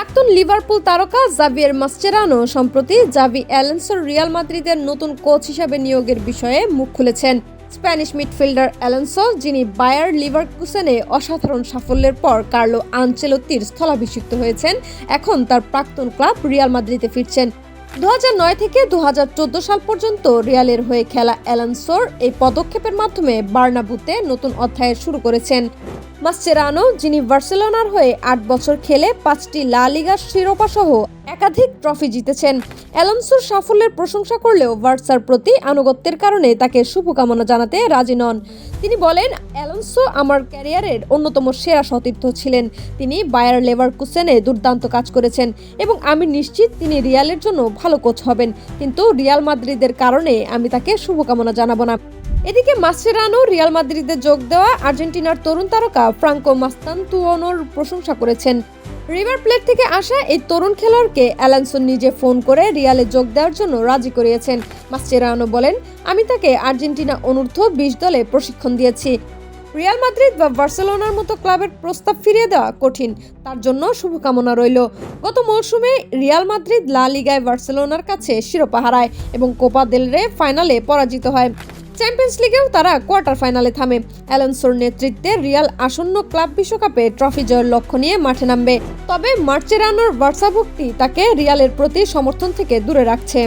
প্রাক্তন লিভারপুল তারকা জাভিয়ের মাস্চেরানো সম্প্রতি জাভি অ্যালেন্সোর রিয়াল মাদ্রিদের নতুন কোচ হিসাবে নিয়োগের বিষয়ে মুখ খুলেছেন। স্প্যানিশ মিডফিল্ডার অ্যালেন্সো, যিনি বায়ার লিভারকুসেনে অসাধারণ সাফল্যের পর কার্লো আনচেলত্তির স্থলাভিষিক্ত হয়েছেন, এখন তার প্রাক্তন ক্লাব রিয়াল মাদ্রিদে ফিরছেন। দু হাজার নয় থেকে দু হাজার চোদ্দ সাল পর্যন্ত রিয়ালের হয়ে খেলা অ্যালান্সোর এই পদক্ষেপের মাধ্যমে বার্নাবুতে নতুন অধ্যায়ের শুরু করেছেন। মাস্চেরানো, যিনি বার্সেলোনার হয়ে আট বছর খেলে পাঁচটি লা লিগার শিরোপা সহ একাধিক ট্রফি জিতেছেন। অ্যালন্সোর সাফল্যের প্রশংসা করলেও বার্সার প্রতি আনুগত্যের কারণে তাকে শুভকামনা জানাতে রাজি নন। তিনি বলেন, অ্যালন্সো আমার ক্যারিয়ারের অন্যতম সেরা সতীর্থ ছিলেন। তিনি বায়ার লেভার কুসেনে দুর্দান্ত কাজ করেছেন এবং আমি নিশ্চিত তিনি রিয়ালের জন্য ভালো কোচ হবেন। কিন্তু রিয়াল মাদ্রিদের কারণে আমি তাকে শুভকামনা জানাব না। এদিকে মাসেরানো রিয়াল মাদ্রিদে যোগ দেওয়া আর্জেন্টিনার তরুণ তারকা ফ্রাঙ্কো মাস্তান্তুয়নোর প্রশংসা করেছেন। রিভার প্লেট থেকে আসা এই তরুণ খেলোয়াড়কে অ্যালানসন নিজে ফোন করে রিয়ালে যোগ দেওয়ার জন্য রাজি করিয়েছেন। মাস্টেরানো বলেন, আমি তাকে আর্জেন্টিনা অনূর্ধ্ব বিশ দলে প্রশিক্ষণ দিয়েছি। রিয়াল মাদ্রিদ বা বার্সেলোনার মতো ক্লাবের প্রস্তাব ফিরিয়ে দেওয়া কঠিন। তার জন্য শুভকামনা রইল। গত মৌসুমে রিয়াল মাদ্রিদ লা লিগায় বার্সেলোনার কাছে শিরোপা হারায় এবং কোপা দেল রে ফাইনালে পরাজিত হয়। চ্যাম্পিয়ন্স লিগেও তারা কোয়ার্টার ফাইনালে থামে। অ্যালেন্সোর নেতৃত্বে রিয়াল আসন্ন ক্লাব বিশ্বকাপে ট্রফি জয়ের লক্ষ্য নিয়ে মাঠে নামবে। তবে মার্চেরানোর বার্সাভুক্তি তাকে রিয়ালের প্রতি সমর্থন থেকে দূরে রাখছে।